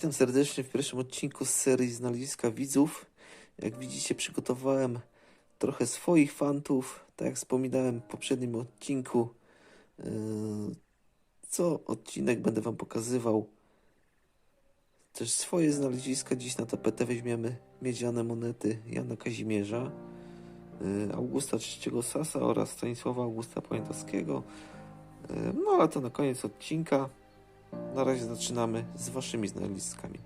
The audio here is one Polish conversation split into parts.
Witam serdecznie w pierwszym odcinku z serii Znaleziska Widzów. Jak widzicie, przygotowałem trochę swoich fantów. Tak jak wspominałem w poprzednim odcinku, yy, co odcinek będę Wam pokazywał też swoje znaleziska. Dziś na tapetę weźmiemy miedziane monety Jana Kazimierza, yy, Augusta III Sasa oraz Stanisława Augusta Poniatowskiego. Yy, No ale to na koniec odcinka. Na razie zaczynamy z waszymi znaleziskami.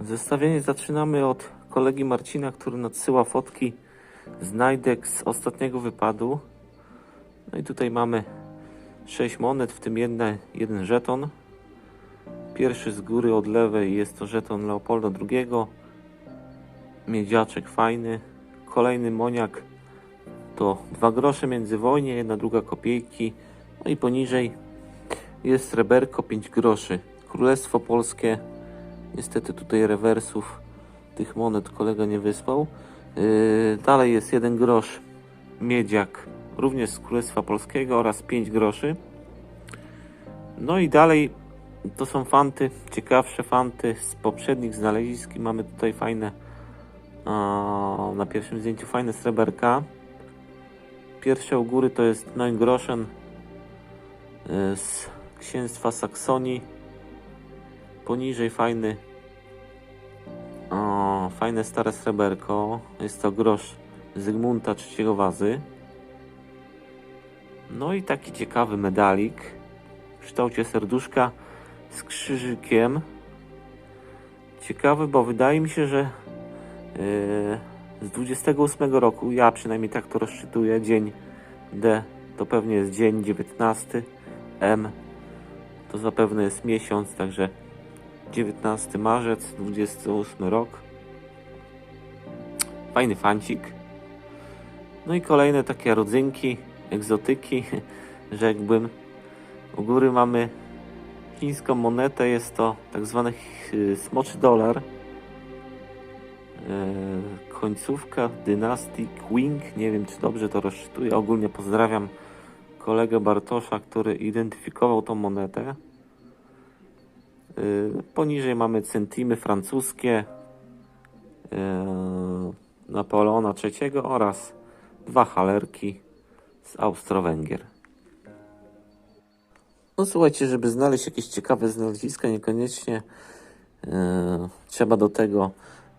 Zestawienie zaczynamy od kolegi Marcina, który nadsyła fotki znajdek z ostatniego wypadu. No i tutaj mamy 6 monet, w tym jedna, jeden żeton. Pierwszy z góry od lewej jest to żeton Leopolda II. Miedziaczek fajny. Kolejny moniak to 2 grosze międzywojnie, jedna druga kopiejki. No i poniżej jest sreberko 5 groszy. Królestwo Polskie. Niestety tutaj rewersów tych monet kolega nie wysłał. Yy, dalej jest 1 grosz miedziak, również z Królestwa Polskiego oraz 5 groszy. No i dalej to są fanty, ciekawsze fanty z poprzednich znalezisk. Mamy tutaj fajne a, na pierwszym zdjęciu fajne sreberka. Pierwsze u góry to jest 9 groschen yy, z księstwa Saksonii. Poniżej fajny, o, fajne stare sreberko. Jest to grosz Zygmunta III Wazy. No i taki ciekawy medalik w kształcie serduszka z krzyżykiem. Ciekawy, bo wydaje mi się, że yy, z 28 roku, ja przynajmniej tak to rozczytuję, dzień D to pewnie jest dzień 19, M to zapewne jest miesiąc, także 19 marzec, 28 rok. Fajny fancik. No i kolejne takie rodzynki, egzotyki, rzekłbym. U góry mamy chińską monetę, jest to tak zwany smoczy dolar. Eee, końcówka dynastii Qing, nie wiem czy dobrze to rozczytuję. Ogólnie pozdrawiam kolegę Bartosza, który identyfikował tą monetę. Yy, Poniżej mamy centimy francuskie yy, Napoleona III oraz dwa halerki z Austro-Węgier. No słuchajcie, żeby znaleźć jakieś ciekawe znaleziska, niekoniecznie yy, trzeba do tego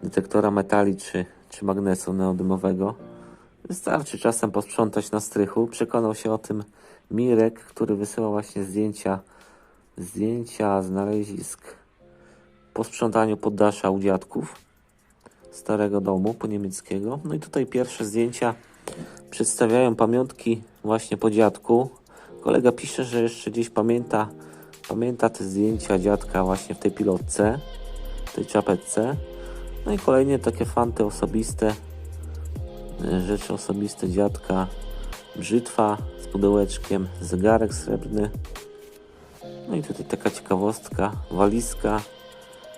detektora metali czy, czy magnesu neodymowego. Wystarczy czasem posprzątać na strychu. Przekonał się o tym Mirek, który wysyła właśnie zdjęcia zdjęcia znalezisk po sprzątaniu poddasza u dziadków starego domu po niemieckiego. No i tutaj pierwsze zdjęcia przedstawiają pamiątki właśnie po dziadku. Kolega pisze, że jeszcze gdzieś pamięta, pamięta te zdjęcia dziadka właśnie w tej pilotce, w tej czapeczce. No i kolejnie takie fanty osobiste, rzeczy osobiste dziadka, brzytwa z pudełeczkiem, zegarek srebrny. No i tutaj taka ciekawostka, walizka,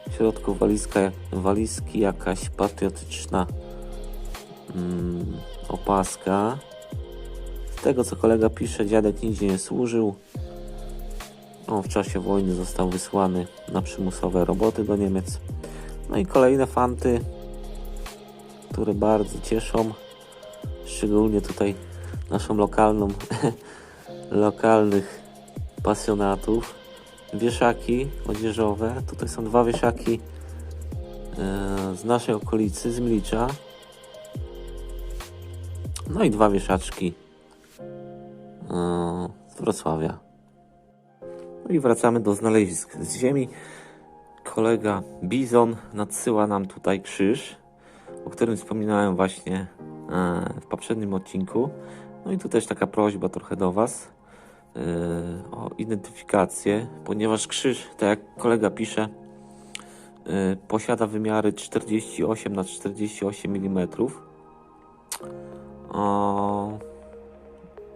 w środku walizka, walizki jakaś patriotyczna mm, opaska. Z tego co kolega pisze, dziadek nigdzie nie służył. On w czasie wojny został wysłany na przymusowe roboty do Niemiec. No i kolejne fanty, które bardzo cieszą, szczególnie tutaj naszą lokalną, lokalnych pasjonatów. Wieszaki odzieżowe. Tutaj są dwa wieszaki e, z naszej okolicy, z Mlicza. No i dwa wieszaczki e, z Wrocławia. No i wracamy do znalezisk z ziemi. Kolega Bizon nadsyła nam tutaj krzyż, o którym wspominałem właśnie w poprzednim odcinku. No i tu też taka prośba trochę do Was yy, o identyfikację, ponieważ krzyż, tak jak kolega pisze, yy, posiada wymiary 48 na 48 mm.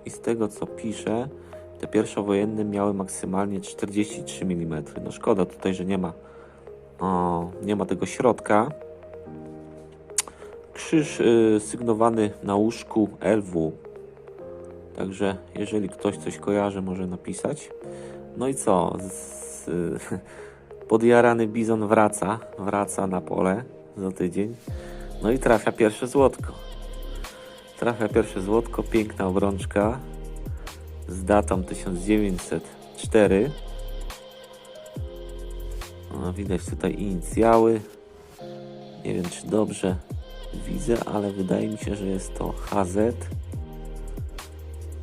I z tego co pisze, te pierwszowojenne miały maksymalnie 43 mm. No szkoda tutaj, że nie ma, o, nie ma tego środka. Krzyż yy, sygnowany na łóżku LW Także jeżeli ktoś coś kojarzy, może napisać. No i co? Z, podjarany bizon wraca, wraca na pole za tydzień. No i trafia pierwsze złotko. Trafia pierwsze złotko, piękna obrączka z datą 1904. No, widać tutaj inicjały. Nie wiem, czy dobrze widzę, ale wydaje mi się, że jest to HZ.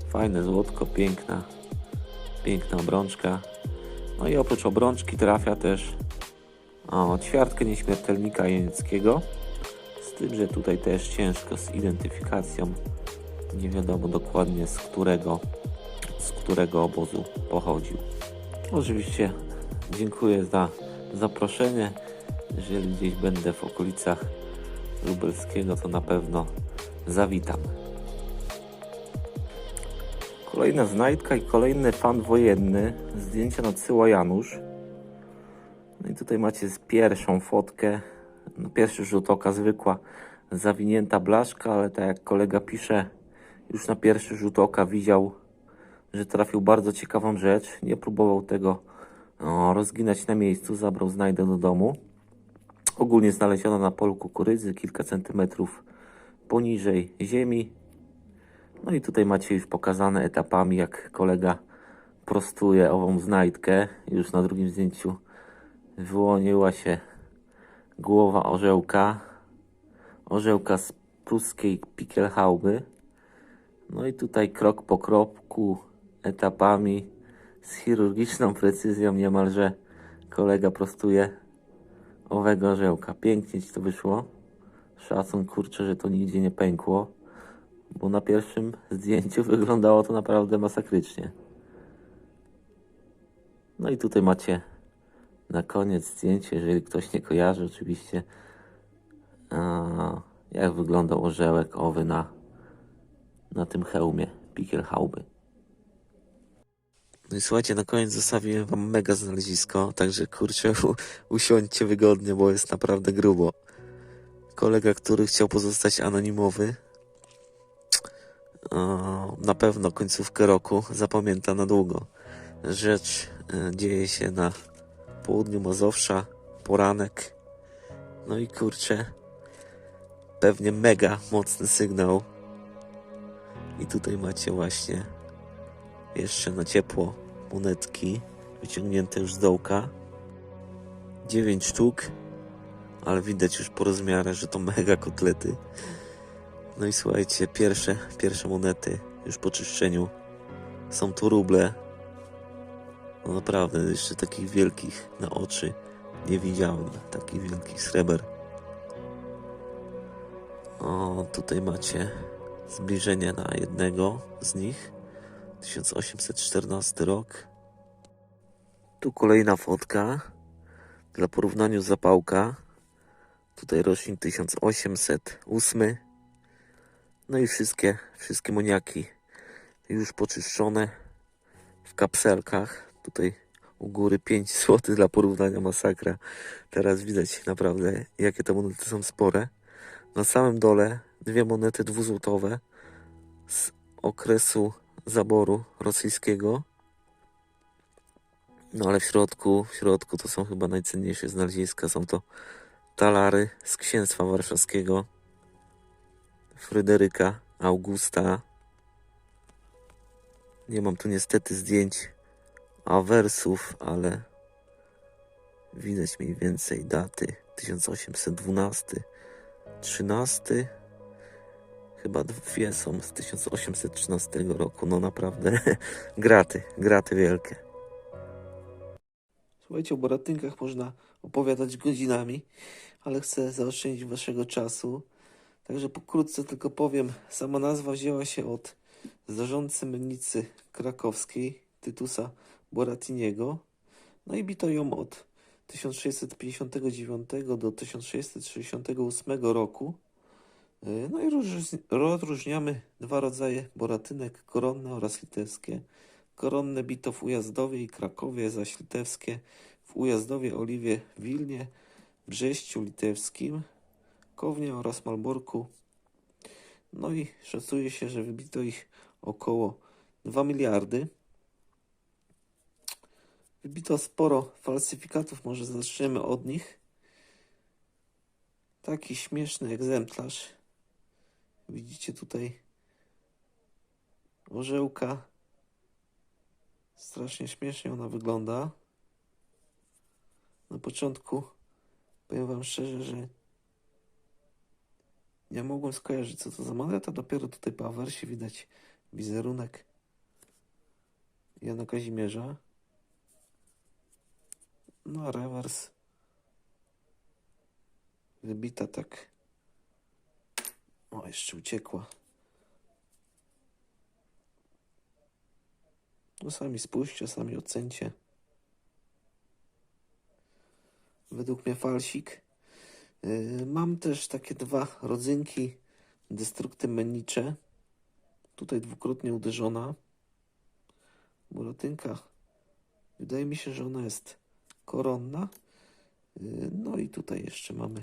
Fajne złotko, piękna, piękna obrączka. No i oprócz obrączki trafia też o, ćwiartkę nieśmiertelnika jenieckiego. Z tym, że tutaj też ciężko z identyfikacją. Nie wiadomo dokładnie z którego, z którego obozu pochodził. Oczywiście dziękuję za zaproszenie. Jeżeli gdzieś będę w okolicach lubelskiego, to na pewno zawitam. Kolejna znajdka i kolejny fan wojenny. Zdjęcia nadsyła Janusz. No i tutaj macie pierwszą fotkę. No pierwszy rzut oka zwykła zawinięta blaszka, ale tak jak kolega pisze, już na pierwszy rzut oka widział, że trafił bardzo ciekawą rzecz. Nie próbował tego rozginać na miejscu, zabrał znajdę do domu. Ogólnie znaleziono na polu kukurydzy, kilka centymetrów poniżej ziemi. No i tutaj macie już pokazane etapami, jak kolega prostuje ową znajdkę. Już na drugim zdjęciu wyłoniła się głowa orzełka. Orzełka z pruskiej Pickelhauby. No i tutaj krok po kroku, etapami, z chirurgiczną precyzją niemalże kolega prostuje owego orzełka. Pięknie ci to wyszło. Szacun kurczę, że to nigdzie nie pękło, bo na pierwszym zdjęciu wyglądało to naprawdę masakrycznie. No i tutaj macie na koniec zdjęcie, jeżeli ktoś nie kojarzy oczywiście, jak wyglądał orzełek owy na, na tym hełmie Pickelhauby. No i słuchajcie, na koniec zostawiłem wam mega znalezisko, także kurczę, usiądźcie wygodnie, bo jest naprawdę grubo. Kolega, który chciał pozostać anonimowy, na pewno końcówkę roku zapamięta na długo. Rzecz e, dzieje się na południu Mazowsza, poranek. No i kurczę, pewnie mega mocny sygnał. I tutaj macie właśnie jeszcze na ciepło monetki wyciągnięte już z dołka. 9 sztuk, ale widać już po rozmiarze, że to mega kotlety. No i słuchajcie, pierwsze, pierwsze monety już po czyszczeniu są to ruble. No naprawdę, jeszcze takich wielkich na oczy nie widziałem, takich wielkich sreber. O, tutaj macie zbliżenie na jednego z nich. 1814 rok. Tu kolejna fotka. Dla porównania zapałka. Tutaj rocznik 1808. No i wszystkie, wszystkie moniaki już poczyszczone w kapselkach. Tutaj u góry 5 zł dla porównania masakra. Teraz widać naprawdę jakie te monety są spore. Na samym dole dwie monety dwuzłotowe z okresu zaboru rosyjskiego. No ale w środku, w środku to są chyba najcenniejsze znaleziska. Są to talary z księstwa warszawskiego Fryderyka Augusta. Nie mam tu niestety zdjęć awersów, ale widać mniej więcej daty 1812, 13 Chyba dwie są z 1813 roku. No naprawdę graty, graty wielkie. Słuchajcie, o boratynkach można opowiadać godzinami, ale chcę zaoszczędzić waszego czasu. Także pokrótce tylko powiem, sama nazwa wzięła się od zarządcy mennicy krakowskiej Tytusa Boratiniego. No i bito ją od 1659 do 1668 roku. Y, No i róż- rozróżniamy dwa rodzaje boratynek, koronne oraz litewskie. Koronne bito w Ujazdowie i Krakowie, zaś litewskie w Ujazdowie, Oliwie, Wilnie, Brześciu litewskim, Kownie oraz Malborku. No i szacuje się, że wybito ich około 2 miliardy. Wybito sporo falsyfikatów, może zaczniemy od nich. Taki śmieszny egzemplarz. Widzicie tutaj orzełka. Strasznie śmiesznie ona wygląda. Na początku powiem wam szczerze, że nie mogłem skojarzyć co to za moneta. Dopiero tutaj po awersie widać wizerunek Jana Kazimierza. No a rewers wybita tak. O, jeszcze uciekła. No sami spójrzcie, sami ocencie. Według mnie falsik. Yy, mam też takie dwa rodzynki destrukty menicze. Tutaj dwukrotnie uderzona. Buratynka. Wydaje mi się, że ona jest koronna. Yy, No i tutaj jeszcze mamy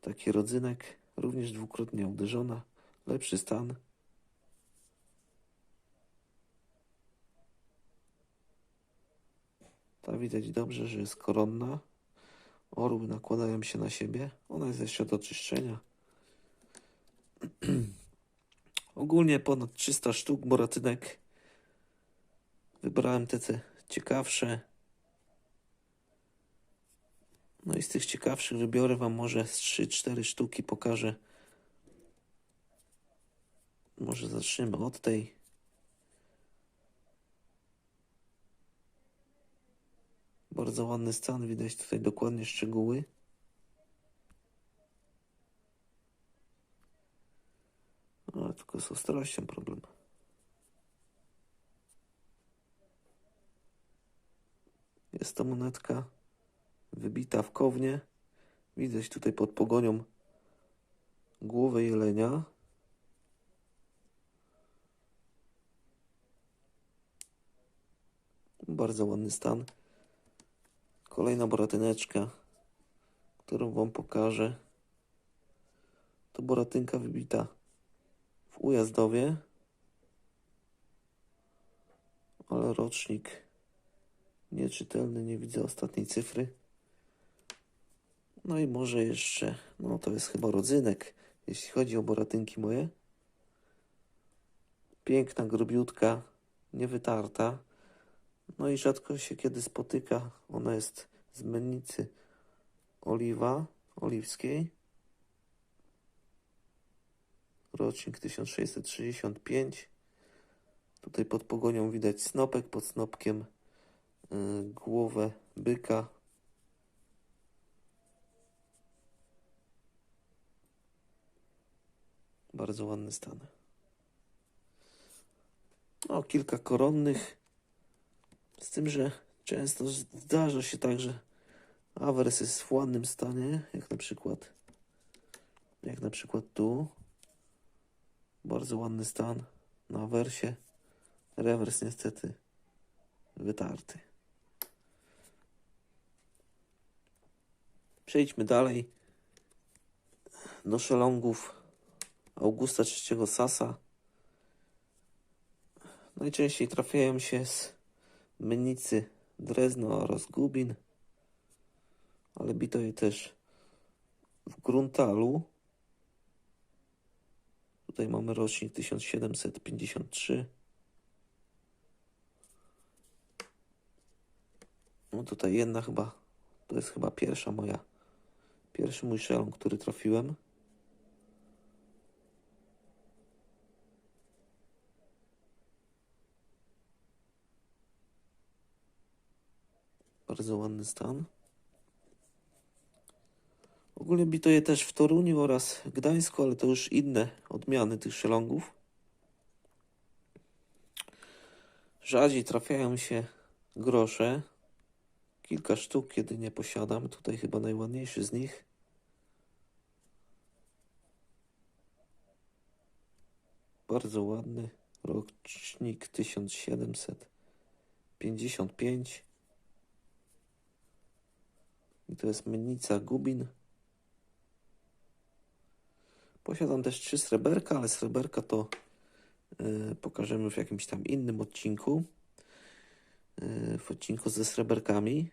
taki rodzynek, również dwukrotnie uderzona. Lepszy stan. Ta widać dobrze, że jest koronna. Orły nakładają się na siebie. Ona jest jeszcze do czyszczenia. Ogólnie ponad 300 sztuk boratynek. Wybrałem te, te ciekawsze. No i z tych ciekawszych wybiorę Wam może z 3-4 sztuki, pokażę. Może zaczniemy od tej. Bardzo ładny stan, widać tutaj dokładnie szczegóły. Ale tylko z ostrością problem. Jest to monetka wybita w kownie. Widać tutaj pod pogonią głowę jelenia. Bardzo ładny stan. Kolejna boratyneczka, którą Wam pokażę. To boratynka wybita w Ujazdowie. Ale rocznik nieczytelny, nie widzę ostatniej cyfry. No i może jeszcze, no to jest chyba rodzynek, jeśli chodzi o boratynki moje. Piękna, grubiutka, niewytarta. No i rzadko się kiedy spotyka. Ona jest z mennicy oliwa, oliwskiej. Rocznik 1665. Tutaj pod pogonią widać snopek, pod snopkiem y, głowę byka. Bardzo ładny stan. No, kilka koronnych. Z tym, że często zdarza się tak, że awers jest w ładnym stanie, jak na przykład jak na przykład tu. Bardzo ładny stan na awersie. Rewers niestety wytarty. Przejdźmy dalej do szelongów Augusta III Sasa. Najczęściej trafiają się z Mennicy, Drezno oraz Gubin, ale bito je też w Gruntalu. Tutaj mamy rocznik 1753. No tutaj jedna chyba, to jest chyba pierwsza moja, pierwszy mój szelon, który trafiłem. Bardzo ładny stan. Ogólnie bito je też w Toruniu oraz Gdańsku, ale to już inne odmiany tych szelongów. Rzadziej trafiają się grosze. Kilka sztuk jedynie posiadam. Tutaj chyba najładniejszy z nich. Bardzo ładny. Rocznik 1755. I to jest mennica Gubin. Posiadam też trzy sreberka, ale sreberka to y, pokażemy w jakimś tam innym odcinku. yy, w odcinku ze sreberkami.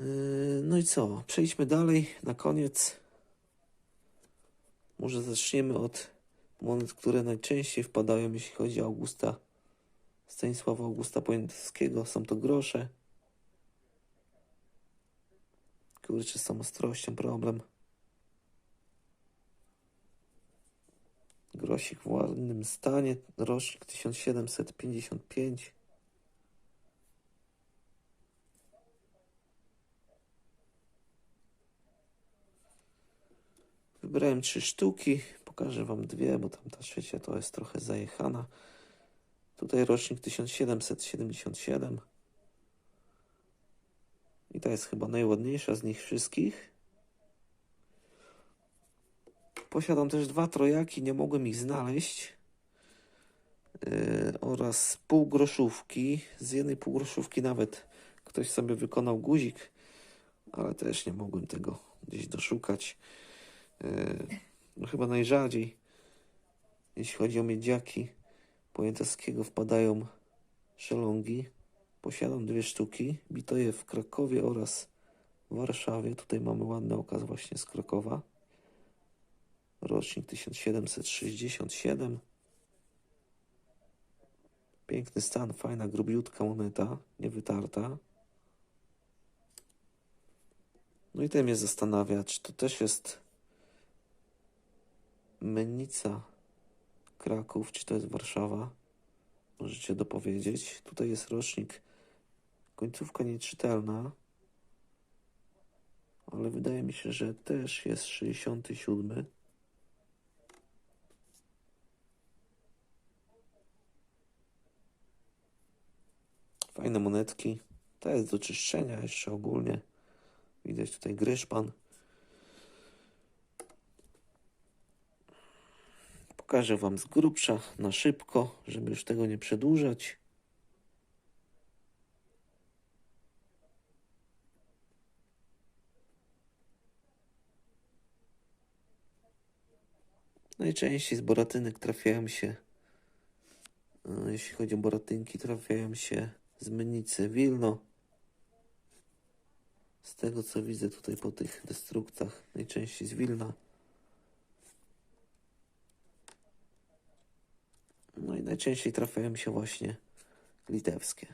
Yy, No i co? Przejdźmy dalej. Na koniec może zaczniemy od monet, które najczęściej wpadają, jeśli chodzi o Augusta Stanisława Augusta Poniatowskiego. Są to grosze. Kurczę, z tą ostrością problem. Grosik w ładnym stanie, rocznik 1755. Wybrałem trzy sztuki, pokażę wam dwie, bo tam ta trzecia to jest trochę zajechana. Tutaj rocznik 1777. I ta jest chyba najładniejsza z nich wszystkich. Posiadam też dwa trojaki, nie mogłem ich znaleźć. Yy, oraz półgroszówki. Z jednej półgroszówki nawet ktoś sobie wykonał guzik, ale też nie mogłem tego gdzieś doszukać. Yy, no chyba najrzadziej, jeśli chodzi o miedziaki Poniatowskiego, wpadają szelongi. Posiadam dwie sztuki. Bito je w Krakowie oraz w Warszawie. Tutaj mamy ładny okaz właśnie z Krakowa. Rocznik 1767. Piękny stan, fajna, grubiutka moneta, niewytarta. No i ten mnie zastanawia, czy to też jest Mennica Kraków, czy to jest Warszawa? Możecie dopowiedzieć. Tutaj jest rocznik, końcówka nieczytelna, ale wydaje mi się, że też jest 67. Fajne monetki. To jest do czyszczenia jeszcze ogólnie. Widać tutaj gryszpan. Pokażę Wam z grubsza, na szybko, żeby już tego nie przedłużać. Najczęściej z boratynek trafiają się, e, jeśli chodzi o boratynki, trafiają się z Mennicy Wilno. Z tego co widzę tutaj po tych destruktach, najczęściej z Wilna. No i najczęściej trafiają się właśnie litewskie.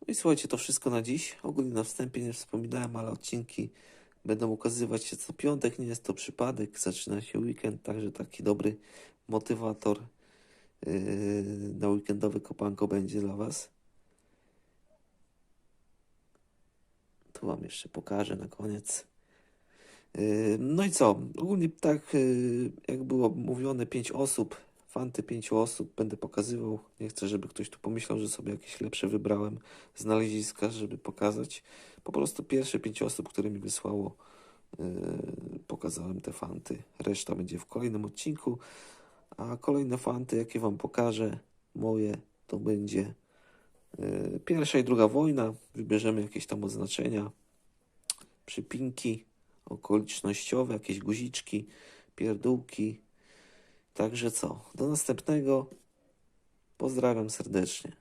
No i słuchajcie, to wszystko na dziś. Ogólnie na wstępie nie wspominałem, ale odcinki będą ukazywać się co piątek. Nie jest to przypadek. Zaczyna się weekend, także taki dobry motywator yy, na weekendowe kopanko będzie dla Was. Tu Wam jeszcze pokażę na koniec. Yy, No i co? Ogólnie tak, yy, jak było mówione, pięć osób, fanty pięciu osób będę pokazywał. Nie chcę, żeby ktoś tu pomyślał, że sobie jakieś lepsze wybrałem znaleziska, żeby pokazać. Po prostu pierwsze pięć osób, które mi wysłało, yy, pokazałem te fanty. Reszta będzie w kolejnym odcinku. A kolejne fanty, jakie Wam pokażę, moje, to będzie yy, pierwsza i druga wojna. Wybierzemy jakieś tam oznaczenia, przypinki okolicznościowe, jakieś guziczki, pierdółki. Także co? Do następnego. Pozdrawiam serdecznie.